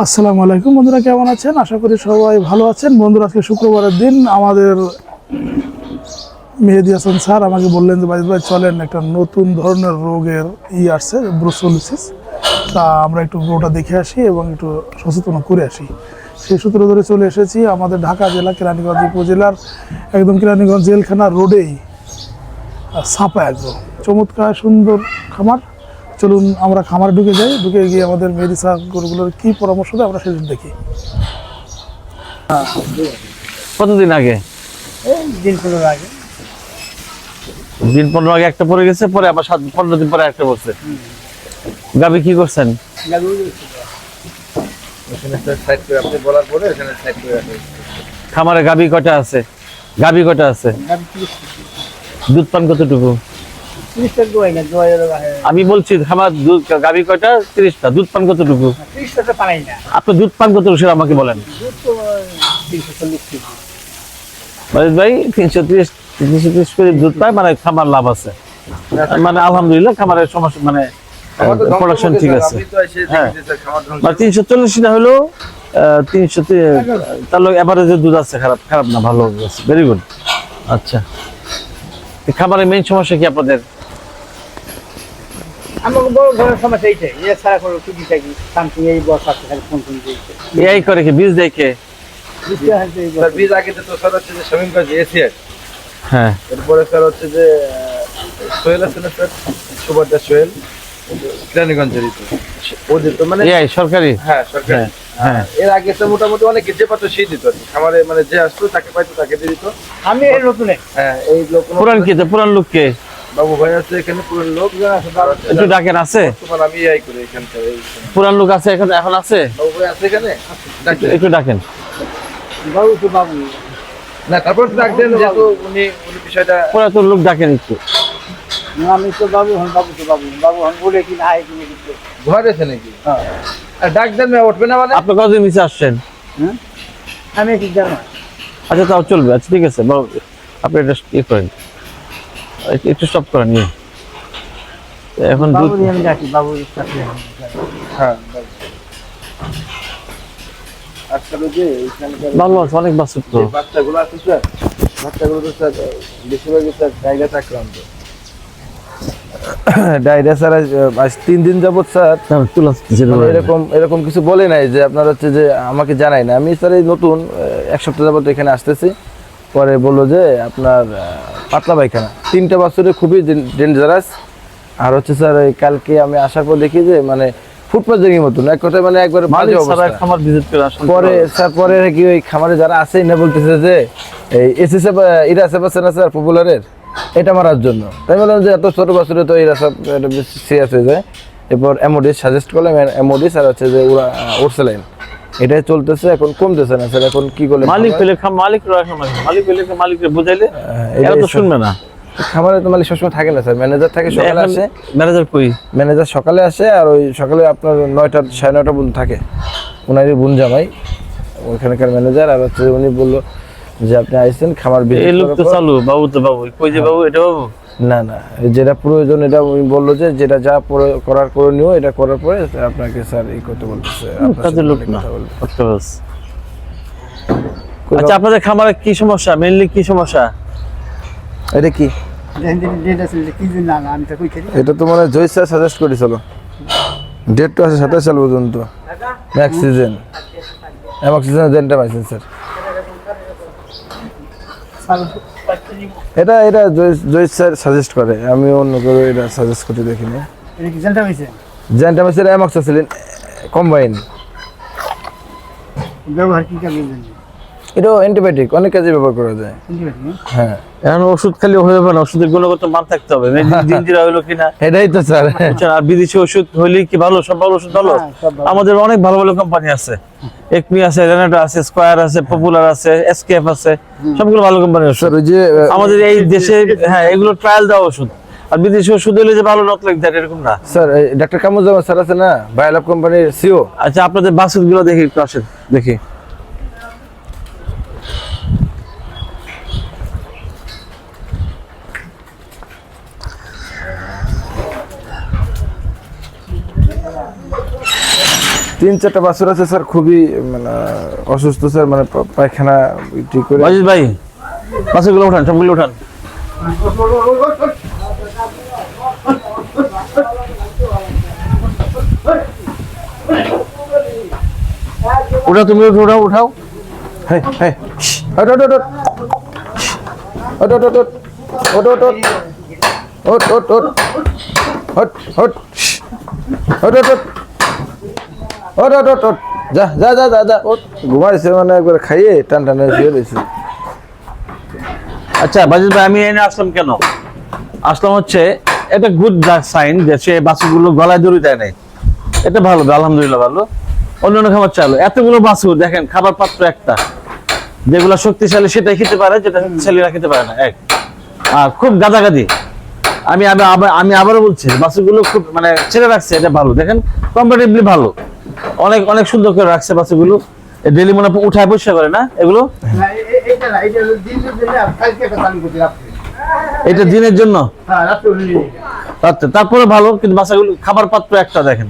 আসসালামু আলাইকুম। বন্ধুরা, কেমন আছেন? আশা করি সবাই ভালো আছেন। বন্ধুরা, আজকে শুক্রবারের দিন আমাদের মেহেদি হাসান স্যার আমাকে বললেন যে ভাই ভাই, চলেন, একটা নতুন ধরনের রোগের ই আসছে ব্রোসোলিসিস তা আমরা একটু ওটা দেখে আসি এবং একটু সচেতন করে আসি। সেই সূত্র ধরে চলে এসেছি আমাদের ঢাকা জেলা, কেরানীগঞ্জ উপজেলার, একদম কেরানীগঞ্জ জেলখানা রোডেই ছাপা একদম। চমৎকার সুন্দর খামার। চলুন আমরা খামার ঢুকে যাই ঢুকে গিয়ে আমাদের মেডিসা গরুগুলোর কি পরামর্শ দেয় আমরা সেদিন দেখি। কতদিন আগে? দিন পনেরো আগে। দিন পনেরো আগে একটা পড়ে গেছে পরে আবার সাত পনেরো দিন পরে একটা পড়ছে গাবি কি করছেন? পরে খামারে গাবি কটা আছে? গাবি কটা আছে? দুধ পান কতটুকু? আমি বলছি খামার দুধ গাবি কটা তিরিশটা। দুধ পান কতটুকু? না। আপনি দুধ পান কতটুকু সেটা আমাকে বলেন। তিনশো চল্লিশ মজিদ ভাই তিনশো তিরিশ তিনশো তিরিশ করে দুধ পায় মানে খামার লাভ আছে। মানে আলহামদুলিল্লাহ খামারের সমস্যা মানে আমার প্রোডাকশন ঠিক আছে। আপনি তো এসে হ্যাঁ। মানে তিনশো চল্লিশটা হলো তিনশো তার লোক এভারেজে দুধ আছে খারাপ খারাপ না ভালো আছে ভেরি গুড আচ্ছা। এই খাবারের মেইন সমস্যা কি আপনাদের? আমাকে বড় ঘরের সমস্যা এইটাই। এ সারা করে টুকি থাকি সামথিং এই বর্ষা খালি ফোন ফোন এই করে কি বীজ দেয় কে? বুঝতে হচ্ছে এই স্যার বীজ আগে তো স্যার হচ্ছে যে শামীম কাজ এসিয়ার হ্যাঁ। এরপরে স্যার হচ্ছে যে সোহেল আছে না স্যার? সুভদ্রা সোহেল কেরানীগঞ্জের ওদের তো। মানে সরকারি? হ্যাঁ সরকার। হ্যাঁ, হ্যাঁ। এর আগে স্যার মোটামুটি অনেক যে পাতো সেই দিত খামারে মানে যে আসতো তাকে পাইতো তাকে দিয়ে দিত। আমি এই নতুনে। হ্যাঁ এই লোক পুরান কি তো? পুরান লোক কে? বাবু ভাই আছে এখানে লোক একটু ডাকেন আছে? আমি এই করি এখানকার এই পুরান লোক আছে এখন এখন আছে? বাবু ভাই আছে এখানে? একটু ডাকেন। বাবু তো বাবু। না তারপর যেহেতু উনি উনি বিষয়টা পুরাতন লোক ডাকেন একটু। আমি তো বাবু হন বাবু তো বাবু। বাবু হন বলে কি না আয় কিনে দিতে ঘর আছে নাকি? হ্যাঁ। আর ডাক দেন না উঠবে না মানে? আপনি কতদিন নিচে আসছেন? আমি কি জানো আচ্ছা তাও চলবে। আচ্ছা ঠিক আছে বাবু, আপনি এটা ইয়ে করেন। একটু- স্টপ করেন ইয়ে। এখন দুধ সাথে হ্যাঁ ভালো আছে অনেক বাচ্চা তো। বাচ্চাগুলো আছে স্যার বাচ্চাগুলো তো স্যার বেশিরভাগই স্যার ডায়রিয়াতে আক্রান্ত। ডায়রিয়া স্যার আজ তিন দিন যাবত স্যার মানে। এরকম। এরকম কিছু বলে নাই যে আপনার হচ্ছে যে আমাকে জানাই না। আমি স্যার এই নতুন এক সপ্তাহ যাবত এখানে আসতেছি। পরে বলল যে আপনার পাতলা পায়খানা। তিনটা বছরে খুবই ডেঞ্জারাস। আর হচ্ছে স্যার এই কালকে আমি আসার পর দেখি যে মানে ফুড পয়জনিং মতন এক কথায় মানে একবারে বাজে অবস্থা। খামার ভিজিট করে আসুন। পরে স্যার পরে কি ওই খামারে যারা আছে না বলতেছে যে এই এসএসএফ ইরাসেফ আছে না স্যার পপুলারের এটা মারার জন্য। তাই বললাম যে এত ছোট বছরে তো ইরাসেফ এটা বেশি সিরিয়াস হয়ে যায়। এরপর এমওডিস সাজেস্ট করলাম এমওডিস আর হচ্ছে যে ওরা ওরসেলাইন এটাই চলতেছে এখন কমতেছে না স্যার এখন কি করলে মালিক পেলে মালিক মালিক পেলে মালিককে বুঝাইলে এরা তো শুনবে না। খামারে তো মালিক সবসময় থাকে না স্যার ম্যানেজার থাকে সকালে আসে। ম্যানেজার কই? ম্যানেজার সকালে আসে আর ওই সকালে আপনার নয়টা সাড়ে নয়টা পর্যন্ত থাকে। ওনারই বোন জামাই ওইখানকার ম্যানেজার আর হচ্ছে উনি বলল যে আপনি আইসেন খামার এই লোক তো চালু বাবু তো বাবু কই যে বাবু এটা বাবু? না না যেটা প্রয়োজন এটা বলল যে যেটা যা পরে- করার করণীয় এটা করার পরে আপনাকে স্যার এই করতে বলতেছে। আপনার লোক না আচ্ছা আপনাদের খামারে কি সমস্যা? মেইনলি কি সমস্যা? এটা কি? এটা তো মানে জয় স্যার সাজেস্ট করেছিল ডেট তো আছে সাতাশ সাল পর্যন্ত। ম্যাক্স সিজন ম্যাক্স সিজন জেনটা পাইছেন স্যার। এটা এটা জয় জয় স্যার সাজেস্ট করে। আমি অন্য কেউ এটা সাজেস্ট করতে দেখিনি। এটা জেন্টা জেন্টামাইসের অ্যামক্সাসিলিন কম্বাইন ব্যবহার কি কাজে এটাও অ্যান্টিবায়োটিক অনেক কাজে ব্যবহার করা যায়। হ্যাঁ। এখন ওষুধ খালি হয়ে যাবে না ওষুধের গুণগত মান থাকতে হবে। জিঞ্জিরা কিনা? এটাই তো স্যার। আর বিদেশি ওষুধ হইলে কি ভালো? সব ভালো ওষুধ ভালো? হ্যাঁ। আমাদের অনেক ভালো ভালো কোম্পানি আছে। একমি আছে রেনাটো আছে স্কয়ার আছে পপুলার আছে এসকেএফ আছে সবগুলো ভালো কোম্পানির ওষুধ। ওই যে আমাদের এই দেশে হ্যাঁ এগুলো ট্রায়াল দেওয়া ওষুধ। আর বিদেশি ওষুধ হইলে যে ভালো নট লাইক এরকম না। স্যার ডাক্তার কামুজ্জামান স্যার আছে না? বায়োলব কোম্পানির সিও আচ্ছা আপনাদের বাসুদগুলো দেখি একটু আসেন দেখি। তিন চারটা বাছুর আছে স্যার খুবই মানে অসুস্থ স্যার মানে পায়খানা ঠিক করে বাজিত ভাই বাসগুলো উঠান সবগুলো উঠান উঠাও তুমি উঠো উঠাও উঠাও হেই, হেই, শশ, ওঠ, ওঠ, ওঠ, ওঠ। ওঠ, ওঠ, ওঠ, ওঠ। ওঠ, ওঠ, ওঠ। ওঠ, ওঠ, ওঠ। ওঠ, ওঠ, ওঠ, ওঠ, ওঠ, ওঠ। যা যা যা যা যা ওঠ। ঘুমাইছে মানে একবার খাইয়ে টান টান শুয়ে আচ্ছা বাজিত ভাই আমি এনে আসলাম কেন? আসলাম হচ্ছে এটা গুড সাইন যে সে বাসুগুলো গলায় দড়ি দেয় নাই। এটা ভালো আলহামদুলিল্লাহ ভালো। খাবার চালু। এতগুলো বাসু দেখেন খাবার পাত্র একটা। যেগুলো শক্তিশালী সেটাই খেতে পারে যেটা শক্তিশালীরা খেতে পারে না। এক। আর খুব গাদাগাদি। আমি আমি আবারও বলছি বাসুগুলো খুব মানে ছেড়ে রাখছে এটা ভালো। দেখেন কম্পারেটিভলি ভালো। অনেক অনেক সুন্দর করে রাখছে বাসুগুলো ডেলি মনে উঠায় পরিষ্কার করে না? এগুলো। এটা দিনের জন্য? তারপরে ভালো কিন্তু বাচ্চাগুলো খাবার পাত্র একটা দেখেন।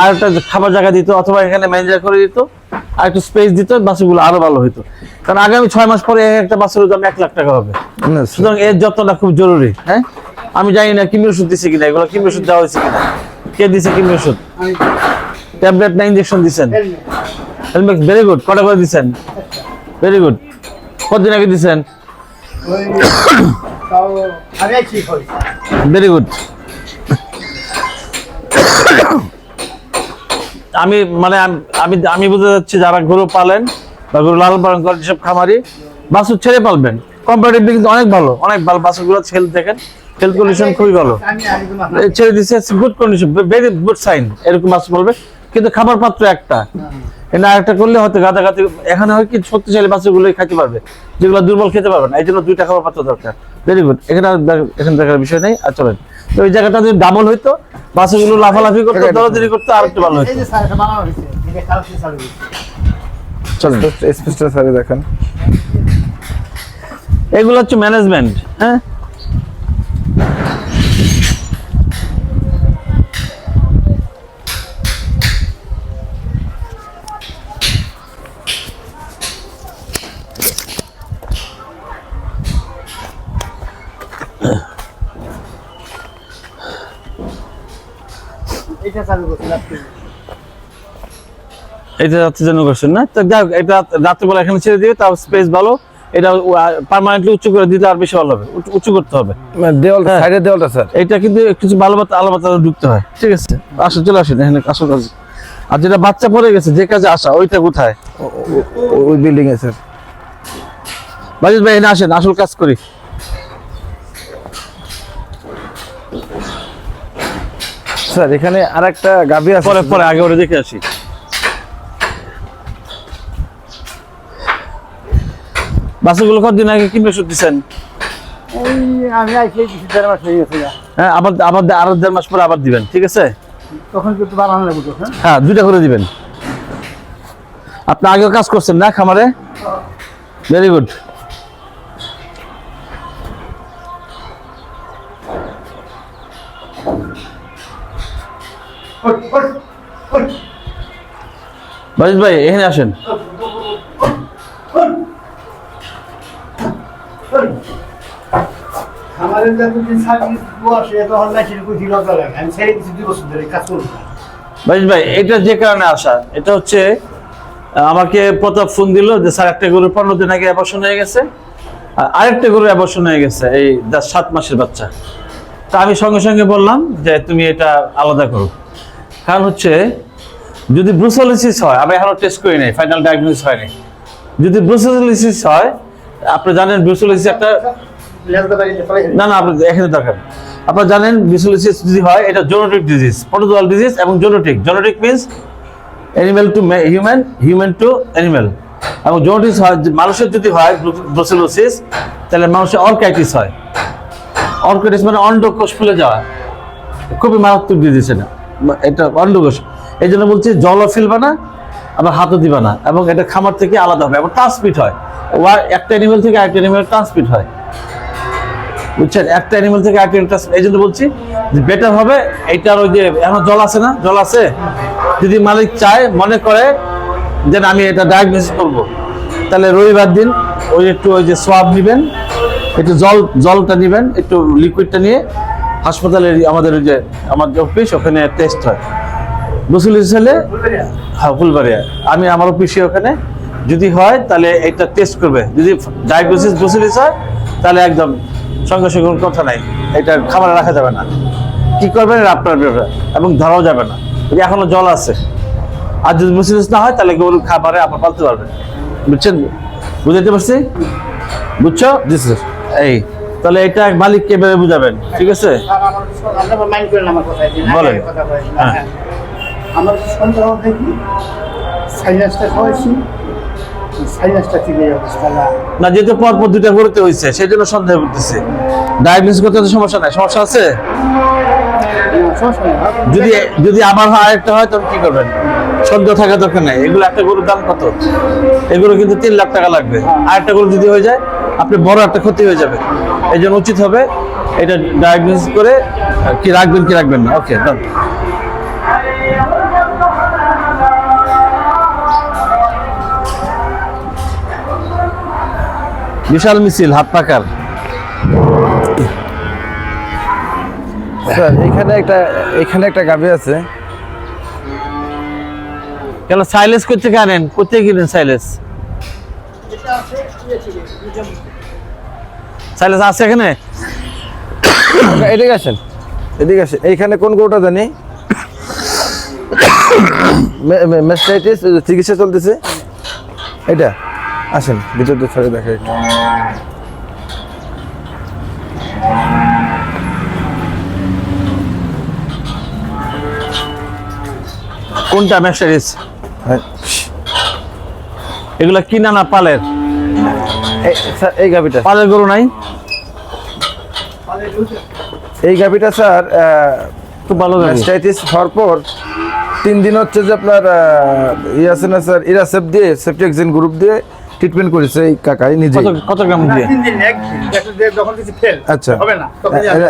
আর একটা খাবার জায়গা দিত অথবা এখানে ম্যানেজার করে দিত আর একটু স্পেস দিত বাচ্চাগুলো আরও ভালো হতো কারণ আগামী ছয় মাস পরে একটা বাচ্চার দাম এক লাখ টাকা হবে। সুতরাং এর যত্নটা খুব জরুরি হ্যাঁ? আমি জানি না কিমি ওষুধ দিছে কিনা এগুলো কিমি ওষুধ দেওয়া হয়েছে কিনা। কে দিছে কিমি ওষুধ? ট্যাবলেট না ইনজেকশন দিছেন? হেলমেট। ভেরি গুড কটা করে দিছেন? ভেরি গুড কতদিন আগে দিছেন। ভেরি গুড আমি মানে আমি আমি বুঝতে যাচ্ছি যারা গরু পালেন বা গরু লালন পালন করেন যেসব খামারি, বাছুর ছেড়ে পালবেন। কম্পারেটিভলি কিন্তু অনেক ভালো অনেক ভালো বাছুরগুলো হেলথ দেখেন। হেলথ কন্ডিশন খুবই ভালো। ছেড়ে দিচ্ছে good condition very good sign এরকম বাছুর বলবে কিন্তু খাবার পাত্র একটা। এটা আরেকটা করলে হয়তো গাদা গাতি এখানে হয় কি শক্তিশালী বাছুরগুলোই খাইতে পারবে যেগুলো দুর্বল খেতে পারবে না। এই জন্য দুইটা খাবার পাত্র দরকার। ভেরি গুড এখানে এখানে দেখার বিষয় নেই। আর চলেন। তো ওই জায়গাটা যদি ডাবল হইতো বাছুরগুলো লাফালাফি করতো দৌড়াদৌড়ি করতো আর একটু ভালো হয়েছে। চলেন। স্পেসটা স্যারে দেখেন। এগুলো হচ্ছে ম্যানেজমেন্ট হ্যাঁ? এটা চালু জন্য করছেন না? তো যাক এটা রাত্রেবেলা এখানে ছেড়ে দিবে তার স্পেস ভালো। এটা পার্মানেন্টলি উঁচু করে দিতে আর বেশি ভালো হবে উঁচু- করতে হবে। মানে দেওয়ালটা হ্যাঁ। সাইডের দেওয়ালটা স্যার? এটা কিন্তু কিছু ভালো বাতা আলো বাতাসে ঢুকতে হয়। ঠিক আছে আসো চলে আসেন এখানে আসল কাজ আর যেটা বাচ্চা পড়ে গেছে যে কাজে আসা ওইটা কোথায়? ওই বিল্ডিং এ স্যার। বাজিত ভাই এখানে আসেন আসল কাজ করি। স্যার এখানে আর একটা গাভি আছে পরে পরে আগে ওটা দেখে আসি। বাচ্চাগুলো কতদিন আগে কিনবে ওষুধ দিচ্ছেন আমি এই দেড় মাস হয়ে গেছে হ্যাঁ আবার আবার আরও দেড় মাস পরে আবার দিবেন ঠিক আছে? তখন কিন্তু বাড়ানো লাগবে হ্যাঁ? হ্যাঁ দুইটা করে দিবেন। আপনি আগেও কাজ করছেন না খামারে? ভেরি গুড বাজিত ভাই এখানে আসেন। আমাদের যতদিন সার্ভিস বসে তখন লাইসেন্স কুচি লজ্জা লাগে আমি ছেড়ে দিচ্ছি দুই বছর ধরে কাজ করব না। ভাই এটা যে কারণে আসা এটা হচ্ছে আমাকে প্রতাপ ফোন দিল যে স্যার একটা গরুর পনেরো দিন আগে অ্যাবর্শন হয়ে গেছে। আর আরেকটা গরু অ্যাবর্শন হয়ে গেছে এই সাত মাসের বাচ্চা। তা আমি সঙ্গে সঙ্গে বললাম যে তুমি এটা আলাদা করো। কারণ হচ্ছে, যদি ব্রুসোলিসিস হয়, আমি এখনও টেস্ট করি নাই ফাইনাল ডায়াগনোসিস হয়নি যদি ব্রুসোলিসিস হয়, আপনি জানেন ব্রুসোলিসিস একটা। না না আপনি এখানে দরকার। আপনারা জানেন ব্রুসোলিসিস যদি হয়, এটা জেনেটিক ডিজিজ প্রোটোজোয়াল ডিজিজ এবং genetic genetic means animal to human human to animal এবং জেনেটিক্স হয় মানুষের যদি হয় ব্রুসেলোসিস তাহলে মানুষের অর্কাইটিস হয়। অর্কাইটিস মানে অন্ডকোষ ফুলে যাওয়া। খুবই মারাত্মক ডিজিজ এটা। এটা অন্ডকোষ এই জন্য বলছি জলও ফেলবে না আবার হাতও দিবে না, এবং এটা খামার থেকে আলাদা হবে, এবং ট্রান্সমিট হয়। একটা অ্যানিমেল থেকে আরেকটা অ্যানিমেল ট্রান্সমিট হয়। বুঝছেন? একটা অ্যানিমেল থেকে আরেকটা transfer- এই জন্য বলছি, যে বেটার হবে, এইটার ওই যে, এখন জল আছে না? জল আছে? যদি মালিক চায়, মনে করে যে আমি এটা ডায়াগনোসিস করব। তাহলে রবিবার দিন ওই একটু ওই যে সোয়াব নেবেন, একটু জল, জলটা নেবেন, একটু লিকুইডটা নিয়ে হাসপাতালের আমাদের যে আমার যে অফিস ওখানে টেস্ট হয়। বসুল হলে হ্যাঁ ফুলবাড়িয়া আমি আমার অফিসে ওখানে যদি হয় তাহলে এটা টেস্ট করবে। যদি ডায়াগনোসিস বসুলিস হয় তাহলে একদম সঙ্গে সঙ্গে কোনো কথা নাই। এটা খাবার রাখা যাবে না। কি করবেন? আপনার ব্যাপার। এবং ধরাও যাবে না। এখনও জল আছে। আর যদি বসুলিস না হয় তাহলে গরু খাবারে আপনার পালতে পারবেন। বুঝছেন? বুঝাইতে পারছি? বুঝছ? জি স্যার। এই তাহলে এটা মালিককে এভাবে বুঝাবেন? ঠিক আছে? বলেন। হ্যাঁ। হ্যাঁ। আমার সন্দেহ সাইনাসটা খাওয়াইছি না? যেহেতু দুইটা করতে হয়েছে সেই জন্য সন্দেহ করতেছে। ডায়াগনোসিস করতে তো সমস্যা নাই সমস্যা আছে? যদি যদি আবার হয় আরেকটা হয় তখন কি করবেন? সন্দেহ থাকা দরকার নাই। এগুলো একটা গরুর দাম কত? এগুলো কিন্তু তিন লাখ টাকা লাগবে। আরেকটা গরু যদি হয়ে যায় আপনি বড় একটা ক্ষতি হয়ে যাবে। এই জন্য উচিত হবে এটা ডায়াগনোসিস করে কি রাখবেন কি রাখবেন না? ওকে ডান বিশাল মিছিল হাত পাকার। স্যার এখানে একটা এখানে একটা গাভী আছে। কেন সাইলেন্স করতে আনেন কোথায় কিনেন সাইলেন্স সাইলেন্স আছে এখানে? এদিকে আসেন। এদিকে আসেন। এইখানে কোন গরুটা জানি? মেস্টাইটিস চিকিৎসা চলতেছে। এটা আসেন ভিতর দিয়ে ছাড়ে দেখা একটু। কোনটা ম্যাক্সারিস হ্যাঁ। এগুলা কিনা না পালের? এই গাভিটা। পালের গরু নাই? এই গাভিটা স্যার খুব ভালো গাড়ি মেস্টাইটিস হওয়ার পর তিন দিন হচ্ছে যে আপনার আহ, ই আছে না স্যার ইরাসেপ দিয়ে সেপটেক্সিন গ্রুপ দিয়ে ট্রিটমেন্ট করেছে এই কাকাই নিজে কত কত গ্রাম দিয়ে? তিন দিন একদিন যখন কিছু ফেল আচ্ছা। হবে না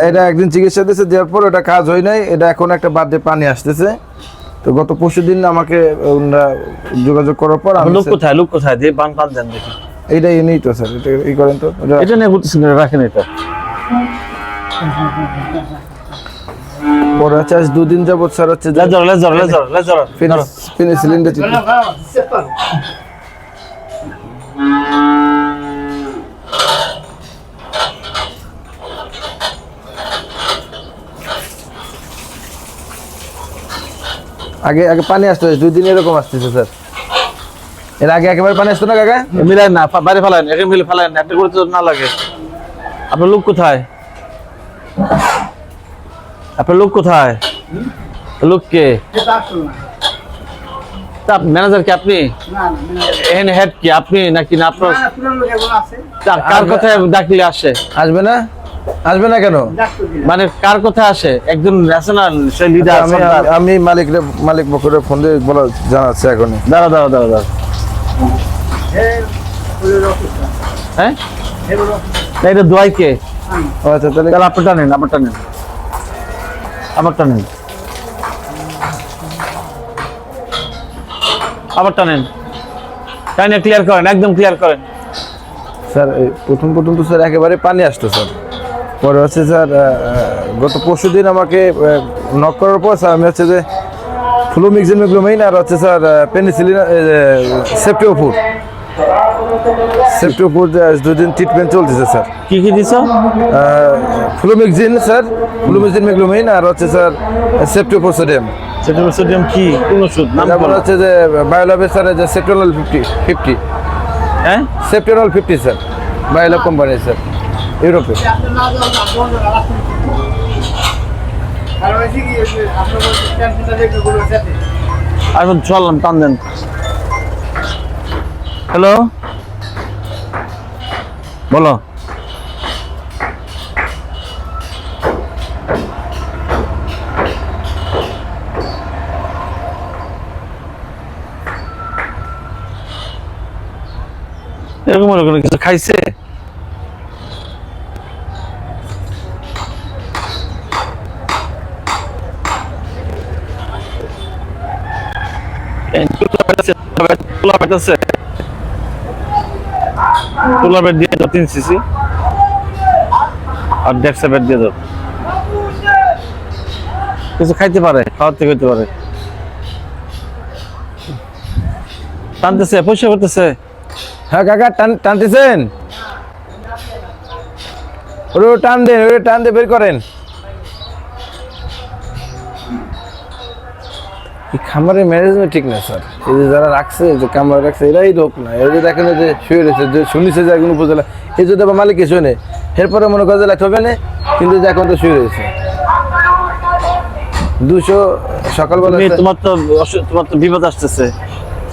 এটা- একদিন চিকিৎসা দিয়েছে দেওয়ার পর এটা কাজ হয় নাই এটা এখন একটা বাদে পানি আসতেছে। তো গত পরশু দিন আমাকে ওনারা যোগাযোগ করার পর আমি লোক কোথায় লোক কোথায়? দিয়ে বান পান দেন দেখি। এইটা এনেই তো স্যার এটা ই করেন তো? এটা- নিয়ে রাখেন এটা। হচ্ছে আজ দুদিন যাবত স্যার হচ্ছে লেজর লেজর লেজর লেজর। আগে আগে পানি আসতো দুই দিন এরকম আসতেছে স্যার। এর আগে একেবারে পানি আসতো না কাকা? মিলায় না ফা- বাইরে ফেলান একে মিলে ফেলান একটা করে তো না লাগে। আপনার লোক কোথায়? আপনার লোক কোথায়? লোক কে? এটা আসলো না। তা ম্যানেজার কি আপনি? না, না, না, এখানে হেড কি আপনি নাকি না আপনার? না, পুরানো লোক এখন আছে। তা- কার কথায় ডাকলে আসে? আসবে না? আসবে না কেন? মানে কার আসে? একজন আছে না সে লিডার আমি মালিক মালিক বকরে ফোন দিয়ে বলা জানাচ্ছি এখনই। দাঁড়া দাঁড়া দাঁড়া দাঁড়া। হ্যাঁ? এটা দোয়াই কে? আচ্ছা তাহলে তাহলে আপনারটা নেন আমারটা নেন। আমারটা নেন। আমারটা নেন। তাই না ক্লিয়ার করেন একদম ক্লিয়ার করেন। স্যার প্রথম প্রথম তো স্যার একেবারে পানি আসতো স্যার। পরে হচ্ছে স্যার গত পরশু দিন আমাকে নক করার পর স্যার আমি হচ্ছে যে ফ্লুমিক্সিন মেগ্লোমাইন আর হচ্ছে স্যার পেনিসিলিন সেপ্টিওপুর সেপ্টিওপুর দুদিন ট্রিটমেন্ট চলতেছে স্যার। কি কি দিছ? ফ্লুমিক্সিন স্যার। ফ্লুমিক্সিন মেগ্লোমাইন আর হচ্ছে স্যার সেপ্টিওপুর সোডিয়াম। সেটা সোডিয়াম কি? কোন ওষুধ? নাম তারপর বলো। হচ্ছে যে বায়োলাবে স্যার যে সেপ্টোনল ফিফটি ফিফটি। হ্যাঁ? সেপ্টোনল fifty sir Biolab company sir ইউরোপে। আর চললাম টান দেন। হ্যালো বলো এরকম করে কিছু খাইছে? পোলার বেড দিয়ে তিন সিসি। আর ডেক্সা দিয়ে কিছু খাইতে পারে হইতে পারে। টানতেছে, পয়সা করতেছে। হ্যাঁ কাকা, টান টানতেছেন? ওরে টান দেন, ওরে টান দিয়ে বের করেন। এই খামারের ম্যানেজমেন্ট ঠিক না স্যার। এই যে যারা রাখছে যে রাখছে এরাই লোক না। যে দেখেন যে শুয়ে রয়েছে যে শুনিছে যে একজন উপজেলা এই যদি আবার মালিক শোনে এরপরে মনে করে যে হবে না কিন্তু যে এখন তো শুয়ে রয়েছে। দুশো সকালবেলা তোমার তো তোমার তো বিপদ আসতেছে।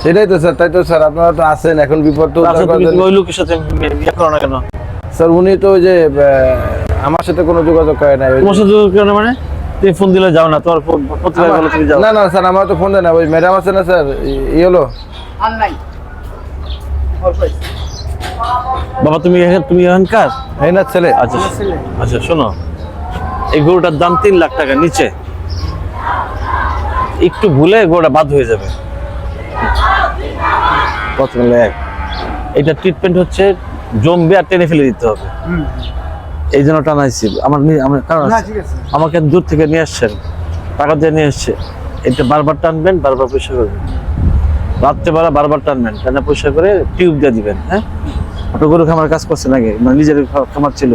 সেটাই তো স্যার তাই তো স্যার আপনারা তো আছেন এখন বিপদ তো আচ্ছা উদ্ধার তুমি করার জন্য- ওই লোকের সাথে বিয়ে করো না কেন? স্যার উনি তো ওই যে আমার সাথে কোনো যোগাযোগ করে নাই। তোমার সাথে কেন মানে? তুমি ফোন দিলে যাও না তোমার ফোন- প্রতিবার বলে তুমি যাও। না না স্যার আমার তো ফোন দেয় না ওই ম্যাডাম আছে না স্যার ই- হলো। বাবা তুমি তুমি এখানকার? এই না ছেলে। আচ্ছা আচ্ছা শোনো। এই গরুটার দাম তিন লাখ টাকা নিচে। একটু ভুলে গরুটা বাদ হয়ে যাবে। কত এক। এটা ট্রিটমেন্ট হচ্ছে জমবে আর টেনে ফেলে দিতে হবে। হুম। এই জন্য টানাইছি। আমার কারণ। আমাকে দূর থেকে নিয়ে আসছেন। টাকা দিয়ে নিয়ে এসছে। এটা বারবার টানবেন বারবার পয়সা করবেন রাত্রেবেলা বারবার টানবেন টানা পয়সা করে টিউব দিয়ে দিবেন হ্যাঁ? আপনার গরু খামার কাজ করছেন আগে মানে নিজের খামার ছিল।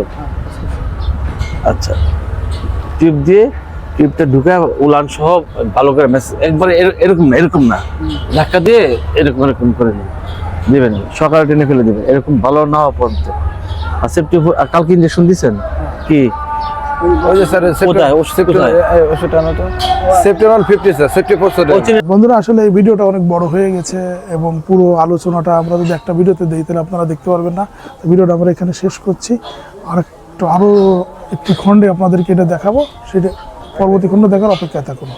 আচ্ছা। টিউব দিয়ে টিউবটা ঢুকে উলান সহ ভালো করে মেস একবারে এরকম না এরকম না। ধাক্কা দিয়ে এরকম এরকম করে। দিবেন সকালে টেনে ফেলে দিবেন। এরকম ভালো না হওয়া পর্যন্ত। আর সেফটি কালকে ইঞ্জেকশন দিচ্ছেন কি? বন্ধুরা আসলে এই ভিডিওটা অনেক বড় হয়ে গেছে এবং পুরো আলোচনাটা আমরা যদি একটা ভিডিওতে দিই তাহলে আপনারা দেখতে পারবেন না। ভিডিওটা আমরা এখানে শেষ করছি। আর একটু আরও একটি খণ্ডে আপনাদেরকে এটা দেখাবো। সেটা পরবর্তী খণ্ড দেখার অপেক্ষায় থাকুন।